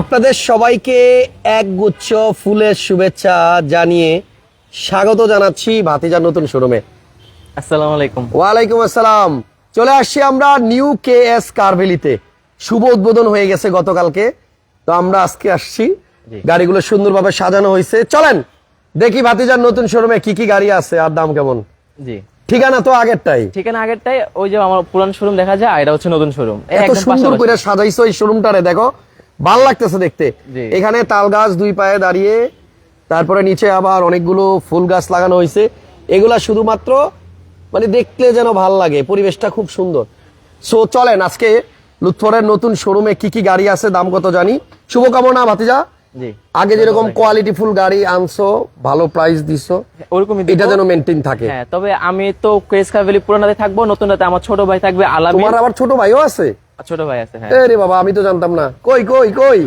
আপনাদের সবাইকে এক গুচ্ছ ফুলের শুভেচ্ছা জানিয়ে স্বাগত জানাচ্ছি ভাতিজার নতুন শোরুমে। আসসালামু আলাইকুম। ওয়ালাইকুম আসসালাম। চলে আসছি আমরা নিউ কে এস কারভেলিতে শুভ উদ্বোধন হয়ে গেছে গতকালকে। তো আমরা আজকে আসছি। গাড়িগুলো সুন্দরভাবে সাজানো হয়েছে। চলেন দেখি ভাতিজার নতুন শোরুমে কি কি গাড়ি আছে আর দাম কেমন? জি। ঠিকানা তো আগেরটাই। ঠিকানা আগেরটাই ওই যে আমার পুরান শোরুম দেখা যায় আর এটা হচ্ছে নতুন শোরুম। এত সুন্দর করে সাজাইছো এই শোরুমটারে দেখো। ভালো লাগতেছে দেখতে। এখানে তাল গাছ দুই পায়ে দাঁড়িয়ে তারপরে নিচে আবার অনেকগুলো ফুল গাছ লাগানো হয়েছে। এগুলা শুধুমাত্র মানে দেখতে যেন ভালো লাগে পরিবেশটা খুব সুন্দর। সো চলেন আজকে লুৎফরের নতুন শোরুমে কি কি গাড়ি আছে দাম কত জানি। শুভকামনা ভাতিজা। আগে যেরকম কোয়ালিটি ফুল গাড়ি আনছো ভালো প্রাইস দিছো ওরকম এটা যেন মেনটেন থাকে। হ্যাঁ তবে আমি তো ক্রেস কাভেলি পুরানাতে থাকব নতুনটাতে আমার ছোট ভাই থাকবে আলামিন। তোমার আবার ছোট ভাইও আছে? ছোট ভাই আছে হ্যাঁ। বাবা আমি তো জানতাম না। কই কই কই?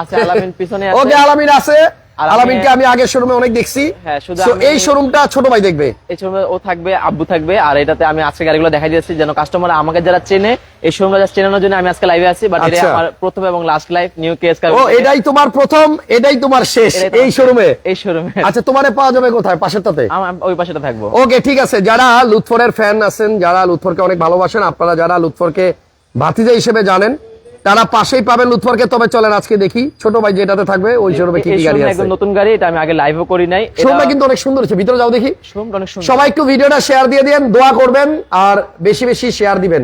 আছে আলামিন পিছনে আছে। ওকে আলামিন আছে। আলামিনকে আমি আগের শোরুমে অনেক দেখছি। হ্যাঁ, শুধু এই শোরুমটা ছোট ভাই দেখবে। এই শোরুমে ও থাকবে আব্বু থাকবে আর এটাতে আমি আজকে গাড়িগুলো দেখা দিয়েছি যেন কাস্টমার আমাকে যারা চেনে এই শোরুমটা যারা চেনানোর জন্য আমি আজকে লাইভে আছি বাট এটা আচ্ছা। আমার প্রথম এবং লাস্ট লাইভ নিউ কেস ও এটাই তোমার প্রথম এটাই তোমার শেষ এই শোরুমে এই শোরুমে আচ্ছা তোমারে পাওয়া যাবে কোথায়? পাশেরটাতে? ওই পাশেটা থাকব। ওকে ঠিক আছে যারা লুৎফরের ফ্যান আছেন যারা লুৎফরকে অনেক ভালোবাসেন আপনারা যারা লুৎফরকে ভাতিজা হিসেবে জানেন তারা পাশেই পাবেন লুৎফরকে তবে চলেন আজকে দেখি। ছোট ভাই যেটাতে থাকবে ওই শোরুমে কি কি গাড়ি আছে? একদম নতুন গাড়ি এটা আমি আগে লাইভও করি নাই। শোরুমটা কিন্তু অনেক সুন্দর হচ্ছে ভিতরে যাও দেখি। শোরুমটা অনেক সুন্দর। সবাই একটু ভিডিওটা শেয়ার দিয়ে দিন দোয়া করবেন আর বেশি বেশি শেয়ার দিবেন।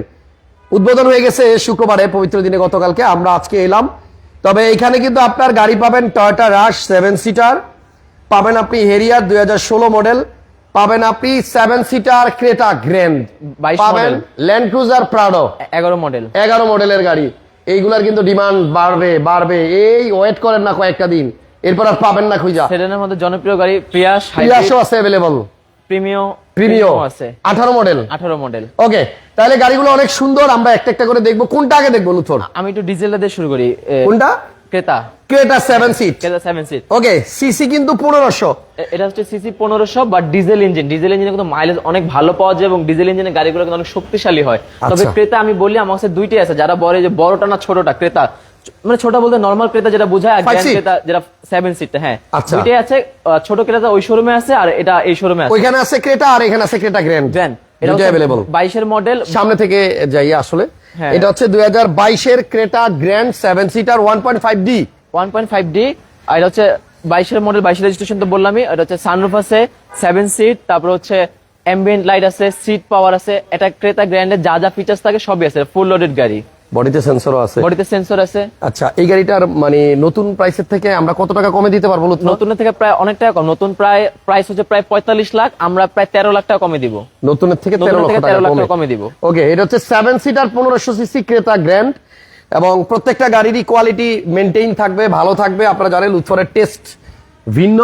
উদ্বোধন হয়ে গেছে শুক্রবারে পবিত্র দিনে গতকালকে আমরা আজকে এলাম। তবে এখানে কিন্তু আপনার গাড়ি পাবেন টয়োটা রাশ সেভেন সিটার পাবেন আপনি হেরিয়ার দুই হাজার ষোলো মডেল পাবেন আপনি সেভেন সিটার ক্রেটা গ্র্যান্ড পাবেন ল্যান্ড ক্রুজার প্রাডো এগারো মডেল এগারো মডেলের গাড়ি। এইগুলার কিন্তু ডিমান্ড বাড়বে বাড়বে। এই ওয়েট করেন না কয়েকটা দিন। এরপর আর পাবেন না খুঁজা। সেডানের মধ্যে জনপ্রিয় গাড়ি প্রিয়াস প্রিয়াসও আছে অ্যাভেলেবল প্রিমিও প্রিমিও আছে। আঠারো মডেল আঠারো মডেল ওকে তাহলে গাড়িগুলো অনেক সুন্দর আমরা একটা একটা করে দেখব। কোনটা আগে দেখব লুথর আমি একটু ডিজেলটা দিয়ে শুরু করি। কোনটা? Creta. Creta seven seat Creta seven seat okay CC কিন্তু পনেরোশো। এটা হচ্ছে সিসি পনেরোশো বাট ডিজেল ইঞ্জিন ডিজেল ইঞ্জিনে কিন্তু মাইলেজ অনেক ভালো পাওয়া যায় এবং ডিজেল ইঞ্জিনের গাড়িগুলো কিন্তু অনেক শক্তিশালী হয়। তবে আচ্ছা। ক্রেতা আমি বলি আমার কাছে দুইটাই আছে। যারা বলে যে বড়টা না ছোটটা ক্রেতা। মানে ছোট বলতে নর্মাল ক্রেতা যেটা বোঝায় আর গ্র্যান্ড ক্রেতা যেটা সেভেন সিট হ্যাঁ। আচ্ছা। দুইটাই আছে ছোট ক্রেতা ওই শোরুমে আছে আর এটা এই শোরুমে আছে। ওইখানে আছে ক্রেটা আর এখানে আছে ক্রেটা গ্র্যান্ড গ্র্যান্ড এটা অ্যাভেলেবল বাইশের মডেল সামনে থেকে যাই আসলে। এটা হচ্ছে দুই হাজার বাইশের Creta grand seven seater one point five D one point five D আর এটা হচ্ছে বাইশের মডেল বাইশের রেজিস্ট্রেশন তো বললামই এটা হচ্ছে সানরুফ আছে সেভেন সিট তারপর হচ্ছে অ্যাম্বিয়েন্ট লাইট আছে সিট পাওয়ার আছে এটা ক্রেতা গ্র্যান্ডে যা যা ফিচার্স থাকে সবই আছে ফুল লোডেড গাড়ি। বডিতে সেন্সরও আছে। বডিতে সেন্সর আছে। আচ্ছা এই গাড়িটার মানে নতুন প্রাইসের থেকে আমরা কত টাকা কমে দিতে পারব নতুনের থেকে প্রায় অনেক টাকা কম। নতুন প্রায় প্রাইস হচ্ছে প্রায় পঁয়তাল্লিশ লাখ আমরা প্রায় তেরো লাখ টাকা কমে দিব। নতুনের থেকে তেরো নতুনের থেকে টাকা 13 লাখ টাকা কমে দিব। ওকে এটা হচ্ছে সেভেন সিটার পনেরোশো সিসি ক্রেতা গ্র্যান্ড এবং প্রত্যেকটা গাড়িরই কোয়ালিটি মেনটেইন থাকবে ভালো থাকবে। আপনারা জানেন লুৎফরের টেস্ট ভিন্ন।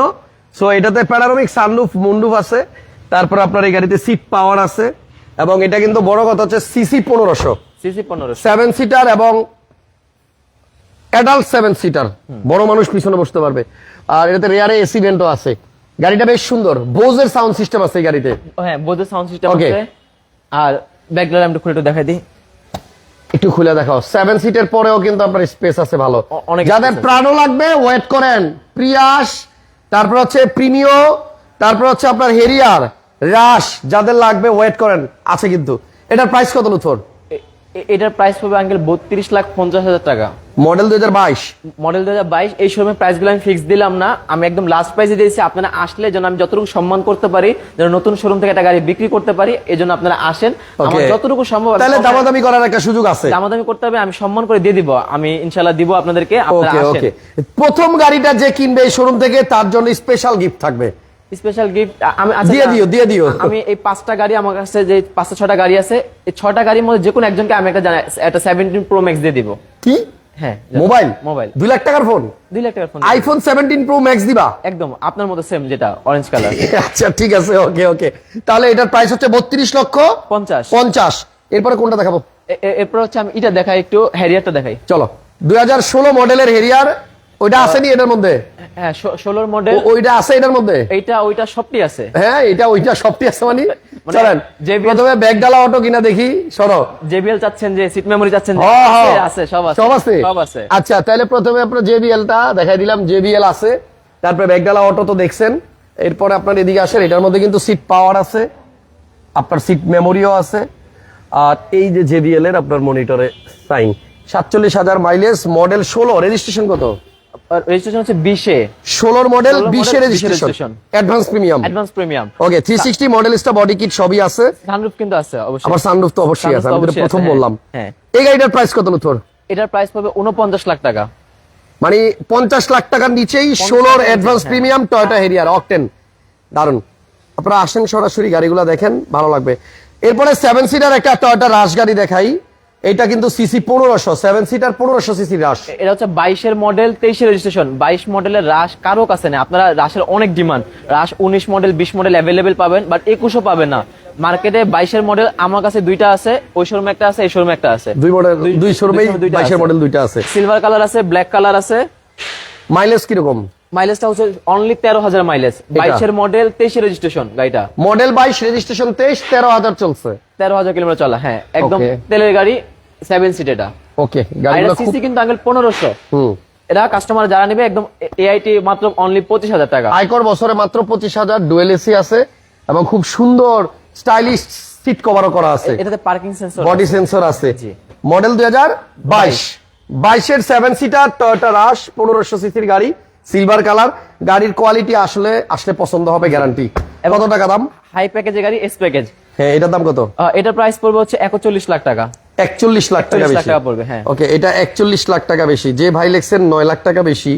সো এটাতে প্যারারোমিক সানলুফ মুন্ডুফ আছে। তারপর আপনার এই গাড়িতে সিট পাওয়ার আছে। এবং এটা কিন্তু বড় কথা হচ্ছে সিসি পনেরোশো। সিসি সেভেন সিটার এবং অ্যাডাল্ট সেভেন সিটার বড় মানুষ পিছনে বসতে পারবে। আর এটাতে রেয়ারে এসি ভেন্টও আছে। গাড়িটা বেশ সুন্দর। বোজের সাউন্ড সিস্টেম আছে এই গাড়িতে। হ্যাঁ বোধের সাউন্ড সিস্টেম আছে। আর খুলে একটু দেখাই দিই। একটু খুলে দেখাও। সেভেন সিটের পরেও কিন্তু আপনার স্পেস আছে ভালো। যাদের প্রাণও লাগবে ওয়েট করেন। প্রিয়াস তারপর হচ্ছে প্রিমিও তারপর হচ্ছে আপনার হেরিয়ার রাশ যাদের লাগবে ওয়েট করেন। আছে কিন্তু। এটার প্রাইস কত লুথর এটার প্রাইস পাবে আঙ্কেল বত্রিশ লাখ পঞ্চাশ হাজার টাকা। মডেল দুই হাজার বাইশ। মডেল দু হাজার বাইশ এই শোরুমের প্রাইসগুলো আমি ফিক্স দিলাম না। আমি একদম লাস্ট প্রাইসে দিয়েছি আপনারা আসলে যেন আমি যতটুকু সম্মান করতে পারি যেন নতুন শোরুম থেকে একটা গাড়ি বিক্রি করতে পারি এই জন্য আপনারা আসেন। আমার যতটুকু সম্ভব তাহলে দামাদামি করার একটা সুযোগ আছে। দামাদামি করতে হবে আমি সম্মান করে দিয়ে দিব। আমি ইনশাল্লাহ দিব আপনাদেরকে ওকে ওকে প্রথম গাড়িটা যে কিনবে এই শোরুম থেকে তার জন্য স্পেশাল গিফট থাকবে। স্পেশাল গিফট আমি আচ্ছা, দিয়ে দিও, দিয়ে দিও। আমি এই পাঁচটা গাড়ি আমার কাছে যে পাঁচটা ছটা গাড়ি আছে এই ছটা গাড়ির মধ্যে যে কোনো একজনকে আমি একটা জানা- একটা সেভেন্টিন প্রো ম্যাক্স দিয়ে দিব। কি? হ্যাঁ মোবাইল? মোবাইল। দুই লাখ টাকার ফোন দুই লাখ টাকার phone iPhone seventeen pro max দিবা? একদম আপনার মতো সেম যেটা অরেঞ্জ কালার আচ্ছা ঠিক আছে ওকে ওকে তাহলে এটার প্রাইস হচ্ছে বত্রিশ লক্ষ পঞ্চাশ। পঞ্চাশ। এরপরে কোনটা দেখাবো? এরপর হচ্ছে আমি এটা দেখাই একটু হ্যারিয়ারটা দেখাই। চলো। দুই হাজার ষোলো মডেলের হেরিয়ার ওইটা আসেনি এটার মধ্যে? হ্যাঁ মডেল। ওইটা আছে এটার মধ্যে? এইটা ওইটা সবটি আছে। হ্যাঁ এটা ওইটা সবটি আছে মানে। মানে চলেন প্রথমে ব্যাগ ডালা অটো কিনা দেখি সরো। জেবিএল চাচ্ছেন যে সিট মেমোরি চাচ্ছেন। আছে, আছে সব আছে সব আছে? সব আছে। আচ্ছা তাহলে প্রথমে আপনার জেবিএল টা দেখাই দিলাম জেবিএল আছে। তারপরে ব্যাগডালা অটো তো দেখছেন। এরপরে আপনার এদিকে আসেন এটার মধ্যে কিন্তু সিট পাওয়ার আছে। আপনার সিট মেমোরিও আছে। আর এই যে জেবিএল এর আপনার মনিটরে সাইন সাতচল্লিশ হাজার মাইলেজ মডেল ষোলো রেজিস্ট্রেশন কত? রেজিস্ট্রেশন হচ্ছে বিশে। ষোলোর মডেল 16 model, বিশে 20 registration advance premium advance premium okay three sixty মডেলসটা body kit সবই আছে। সানরুফ কিন্তু আছে অবশ্যই। আবার সানরুফ তো অবশ্যই আছে আমি প্রথম বললাম। হ্যাঁ, এই গাড়িটার প্রাইস কত লুথর এটার প্রাইস পড়বে উনপঞ্চাশ লাখ টাকা। মানে পঞ্চাশ লাখ টাকার নিচেই ষোলোর advance premium Toyota Harrier octane দারুণ আপনারা আসেন সরাসরি গাড়িগুলো দেখেন ভালো লাগবে। এরপরে সেভেন সিটার একটা টয়টা রাশ গাড়ি দেখাই। এটা কিন্তু সিসি পনেরোশো সেভেন সিটার পনেরোশো সিসি রাশ এটা হচ্ছে বাইশের মডেল তেইশের রেজিস্ট্রেশন বাইশ মডেলের রাশ কারও কাছে নেই আপনারা রাশের অনেক ডিমান্ড রাশ উনিশ মডেল বিশ মডেল অ্যাভেলেবেল পাবেন বাট একুশও পাবেন না। মার্কেটে বাইশের মডেল আমার কাছে দুইটা আছে ওই শোরুমে একটা আছে এই শোরুমে একটা আছে। দুই মডেল দুই- দুইটা বাইশের। মডেল দুইটা আছে। সিলভার কালার আছে ব্ল্যাক কালার আছে। মাইলেজ কীরকম? মাইলেজটা হচ্ছে অনলি তেরো হাজার মাইলেজ বাইশের মডেল তেইশের রেজিস্ট্রেশন গাড়িটা। মডেল বাইশ রেজিস্ট্রেশন তেইশ তেরো হাজার চলছে। তেরো হাজার কিলোমিটার চলা হ্যাঁ। একদম তেলের গাড়ি। সেভেন সিট এটা ওকে সিসি কিন্তু আঙ্কেল পনেরোশো। হুম। এটা কাস্টমার যারা নেবে একদম এআইটি মাত্র অনলি পঁচিশ হাজার টাকা। আয়কর বছরে মাত্র পঁচিশ হাজার ডুয়েল এসি আছে এবং খুব সুন্দর স্টাইলিশ সিট কভারও করা আছে। এটাতে পার্কিং সেন্সর বডি সেন্সর আছে। জি। মডেল দুই হাজার বাইশ। বাইশের সেভেন সিটার টয়োটা রাশ পনেরোশো সিসির গাড়ি সিলভার কালার গাড়ির কোয়ালিটি আসলে আসলে পছন্দ হবে গ্যারান্টি কত টাকা দাম? হাই প্যাকেজের গাড়ি এস প্যাকেজ। হ্যাঁ এটার দাম কত? এটার প্রাইস পড়বে হচ্ছে একচল্লিশ লাখ টাকা। একচল্লিশ লাখ টাকা বেশি। টাকা পড়বে, হ্যাঁ। ওকে এটা একচল্লিশ লাখ টাকা বেশি। যে ভাই লেখছেন নয় লাখ টাকা বেশি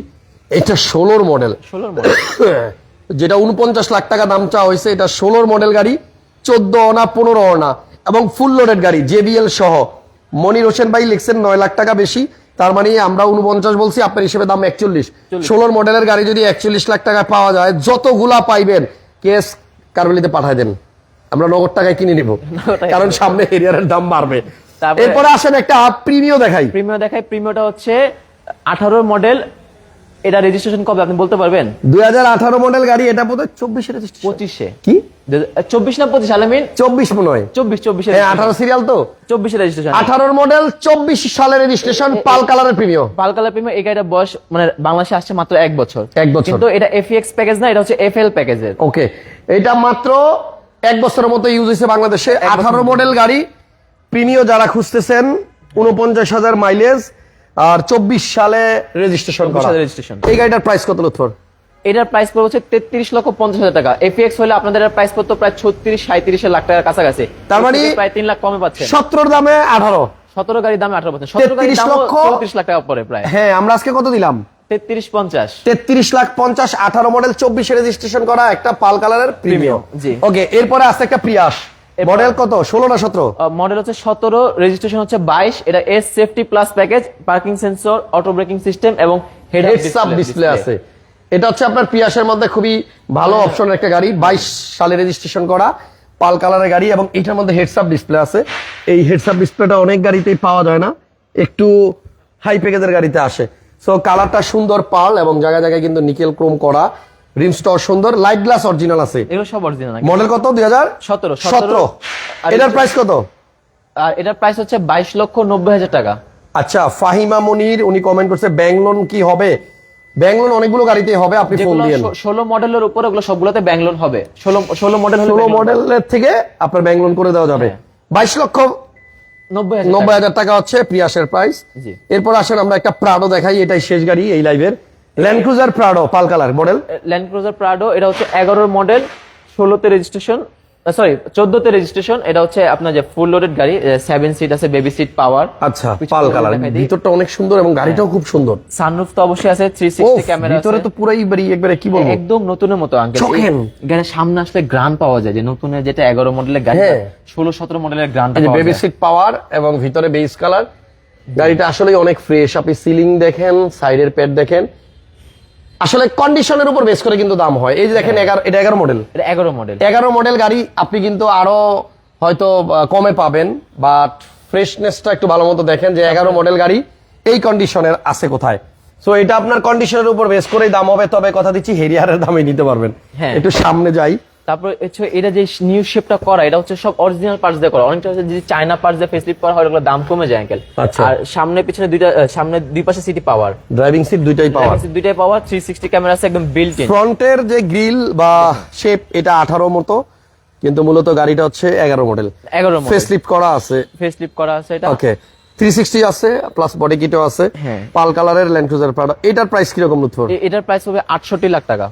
এটা ষোলোর মডেল ষোলোর মডেল যেটা উনপঞ্চাশ লাখ টাকা দাম চাওয়া হয়েছে এটা ষোলোর মডেল গাড়ি চোদ্দ অনা পনেরো অনা এবং ফুল লোডেড গাড়ি জেবিএল সহ। মনির হোসেন ভাই লিখছেন নয় লাখ টাকা বেশি তার মানে আমরা উনপঞ্চাশ বলছি আপনার হিসেবে দাম একচল্লিশ। ষোলোর মডেলের গাড়ি যদি একচল্লিশ লাখ টাকা পাওয়া যায় যতগুলা পাইবেন কেস কারবালিতে পাঠায় দেন। আমরা নগদ টাকায় কিনে নিব। কারণ সামনে এরিয়ার দাম বাড়বে। এরপরে আসেন একটা প্রিমিয় দেখাই। প্রিমিয়াম দেখাই। প্রিমিয়ামটা হচ্ছে আঠারো মডেল এটা রেজিস্ট্রেশন কবে আপনি বলতে পারবেন? দুই হাজার আঠারো মডেল গাড়ি এটা বোধ হয় চব্বিশে পঁচিশে। কি? চব্বিশ না পঁচিশ আলামিন চব্বিশ মনে হয়। চব্বিশ চব্বিশে হ্যাঁ আঠারো সিরিয়াল তো। চব্বিশে রেজিস্ট্রেশন আঠারোর মডেল চব্বিশ সালের রেজিস্ট্রেশন পাল কালারের প্রিমিয় পাল কালার এই গাড়িটা বয়স মানে বাংলাদেশে আসছে মাত্র এক বছর। এক বছর। কিন্তু এটা এফএক্স প্যাকেজ না এটা হচ্ছে এফএল প্যাকেজের ওকে এটা মাত্র এক বছরের মতো ইউজ হয়েছে বাংলাদেশে। আঠারো মডেল গাড়ি প্রিমিয় যারা খুঁজতেছেন উনপঞ্চাশ হাজার মাইলেজ আর চব্বিশ সালে রেজিস্ট্রেশন 24 করা। সালে registration। এই গাড়িটার প্রাইস কত লুথর এটার প্রাইস পড়বে হচ্ছে তেত্রিশ লক্ষ পঞ্চাশ হাজার টাকা। এফএক্স হলে আপনাদের প্রাইস পড়তো প্রায় ছত্রিশ সাঁত্রিশ লাখ টাকার কাছাকাছি। তার মানে- প্রায় তিন লাখ কমে পাচ্ছে। সতেরোর দামে আঠারো। সতেরো গাড়ির দামে আঠারো পাচ্ছেন সতেরো গাড়ির 33 দাম লক্ষ- চৌত্রিশ লাখ টাকা পড়ে প্রায়। হ্যাঁ আমরা আজকে কত দিলাম? তেত্রিশ পঞ্চাশ। তেত্রিশ লাখ পঞ্চাশ আঠারো মডেল চব্বিশে রেজিস্ট্রেশন করা একটা পাল কালারের প্রিমিয়াম জি। ওকে এরপরে আছে একটা প্রিয়াস মডেল কত? ষোলো না সতেরো? মডেল হচ্ছে সতেরো রেজিস্ট্রেশন হচ্ছে বাইশ এটা S safety plus package parking sensor auto braking system এবং হেড আপ ডিসপ্লে আছে। এটা হচ্ছে আপনার পিয়াসের মধ্যে খুবই ভালো অপশনের একটা গাড়ি বাইশ সালে রেজিস্ট্রেশন করা পাল কালারের গাড়ি এবং এটার মধ্যে হেডস আপ ডিসপ্লে আছে। এই হেডস আপ ডিসপ্লেটা অনেক গাড়িতেই পাওয়া যায় না একটু হাই প্যাকেজের গাড়িতে আসে। সো কালারটা সুন্দর পাল এবং জায়গায় জায়গায় কিন্তু নিকেল ক্রোম করা। রিমসটাও সুন্দর লাইট গ্লাস অরিজিনাল আছে। এগুলো সব অরিজিনাল মডেল কত? দুই হাজার? 17, আর এটার প্রাইস কত? আর এটার প্রাইস হচ্ছে বাইশ লক্ষ নব্বই হাজার টাকা। আচ্ছা ফাহিমা মনির উনি কমেন্ট করছে ব্যাংলোন কি হবে? ব্যাংলোন অনেকগুলো গাড়িতে হবে আপনি ফোন দিয়েন। ষোলো মডেলের উপর ওগুলো সবগুলোতে ব্যাংক লোন হবে। ষোলো ষোলো মডেল হলে ষোলো bank loan হবে। মডেলের থেকে আপনার ব্যাংক লোন করে দেওয়া যাবে। বাইশ লক্ষ নব্বই হাজার টাকা। হচ্ছে প্রিয়াসের প্রাইস এরপর আসেন আমরা একটা প্রাডো দেখাই এটাই শেষ গাড়ি এই লাইভের Land Cruiser Prado pearl colour model Land Cruiser Prado এটা হচ্ছে এগারোর মডেল ষোলোতে রেজিস্ট্রেশন সরি চোদ্দতে রেজিস্ট্রেশন এটা হচ্ছে আপনার যে ফুল লোডেড গাড়ি সেভেন সিট আছে বেবি সিট পাওয়ার আচ্ছা পাল কালার ভিতরটা অনেক সুন্দর এবং গাড়িটাও খুব সুন্দর। সানরুফ তো অবশ্যই আছে থ্রি সিক্সটি ক্যামেরা ভিতরে তো পুরাই বাড়ি একবারে কি বলব? একদম নতুনের মতো আঙ্কেল। গাড়ির সামনে আসলে গ্রান পাওয়া যায় যে নতুনের যেটা এগারো মডেলের গাড়ি হ্যাঁ। ষোলো সতেরো মডেলের গ্রানটা বেবি সিট পাওয়ার এবং ভিতরে বেস কালার গাড়িটা আসলে অনেক ফ্রেশ আপনি সিলিং দেখেন সাইডের প্যাড দেখেন আসলে কন্ডিশনের উপর বেস করে কিন্তু দাম হয়। এই যে দেখেন হ্যাঁ। এগারো এটা এগারো মডেল এটা এগারো মডেল এগারো মডেল গাড়ি আপনি কিন্তু আরও হয়তো কমে পাবেন বাট ফ্রেশনেসটা একটু ভালো মতো দেখেন যে এগারো মডেল গাড়ি এই কন্ডিশনের আছে কোথায়। সো এটা আপনার কন্ডিশনের উপর বেস করেই দাম হবে তবে কথা দিচ্ছি হেরিয়ারের দামে নিতে পারবেন। হ্যাঁ। একটু সামনে যাই। তারপর হচ্ছে এটা যে নিউ শেপটা করা এটা হচ্ছে সব অরিজিনাল পার্টস দিয়ে করা। অনেকটা হচ্ছে যদি চায়না পার্টস দিয়ে ফেসলিপ করা হয় ওগুলো দাম কমে যায় আঙ্কেল আচ্ছা। আর সামনে পিছনে দুইটা সামনে দুই পাশে সিটি পাওয়ার ড্রাইভিং সিট দুইটাই পাওয়ার সিট দুইটাই পাওয়ার থ্রি সিক্সটি ক্যামেরা আছে একদম বিল্ট ইন ফ্রন্টের যে গ্রিল বা শেপ এটা আঠারো মতো কিন্তু মূলত গাড়িটা হচ্ছে এগারো মডেল এগারো ফেস লিফট করা আছে। ফেসলিপ করা আছে এটা। ওকে থ্রি সিক্সটি আছে প্লাস বডি কিটও আছে। পাল কালারের ল্যান্ড ক্রুজার প্রাডা এটার প্রাইস কীরকম লুৎফর এ- এটার প্রাইস হবে আটষট্টি লাখ টাকা।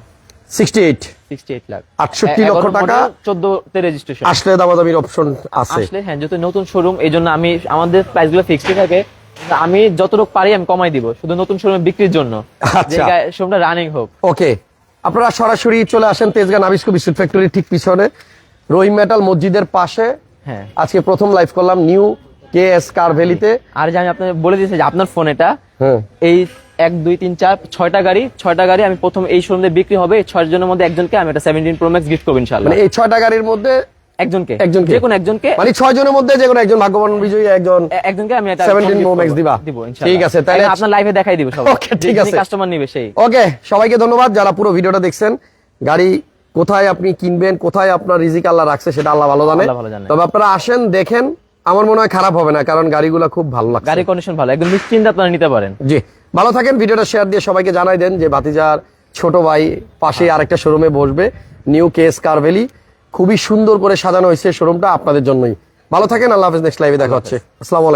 Sixty eight sixty eight lakh 68 lakh টাকা। চোদ্দ তে রেজিস্ট্রেশন আসলে দামাদামির অপশন আছে। আসলে হ্যাঁ যেহেতু নতুন শোরুম এই জন্য আমি আমাদের ফিক্সড থাকে আমি যতটুকু পারি আমি কমাই দিব শুধু নতুন শোরুমে বিক্রির জন্য। আচ্ছা। শোরুমটা রানিং হোক। ওকে আপনারা সরাসরি চলে আসেন তেজগাঁ নাবিস্কো বিস্কুট ফ্যাক্টরির ঠিক পিছনে রহিম মেটাল মসজিদের পাশে। হ্যাঁ। আজকে প্রথম লাইভ করলাম নিউ কে এস কার ভ্যালিতে আর যে আমি আপনাকে বলে দিয়েছি যে আপনার ফোন এটা হ্যাঁ। এই এক দুই তিন চার ছয়টা গাড়ি ছয়টা গাড়ি আমি প্রথম এই শোরুমে বিক্রি হবে। এই ছয় জনের মধ্যে একজনকে আমি সেভেন্টিন প্রো ম্যাক্স গিফট করব ইনশাল্লাহ মানে এই ছয়টা গাড়ির মধ্যে একজনকে। একজনকে? যে কোনো একজনকে। মানে ছয় জনের মধ্যে যে কোনো একজন ভাগ্যবান বিজয়ী একজন একজনকে আমি একটা 17 gift Pro Max করব। দিবা? ঠিক আছে, তাহলে- আপনার লাইভে দেখাই দিব সব Okay, ঠিক আছে। কাস্টমার নিবে সেই। ওকে সবাইকে ধন্যবাদ। যারা পুরো ভিডিওটা দেখছেন গাড়ি কোথায় আপনি কিনবেন কোথায় আপনার রিজিক আল্লাহ রাখছে সেটা আল্লাহ ভালো জানে। আল্লাহ ভালো জানে। তবে আপনারা আসেন দেখেন আমার মনে হয় খারাপ হবে না কারণ গাড়িগুলো খুব ভালো লাগছে। গাড়ি কন্ডিশন ভালো। একদম নিশ্চিন্তে আপনারা নিতে পারেন। জি। ভালো থাকেন ভিডিওটা শেয়ার দিয়ে সবাইকে জানাই দেন যে বাতিজার ছোট ভাই পাশে আরেকটা শোরুমে বসবে নিউ কেস কারভেলি খুবই সুন্দর করে সাজানো হয়েছে শোরুমটা আপনাদের জন্যই। ভালো থাকেন আল্লাহ হাফেজ নেক্সট লাইভে দেখা হচ্ছে। আসসালামু আলাইকুম।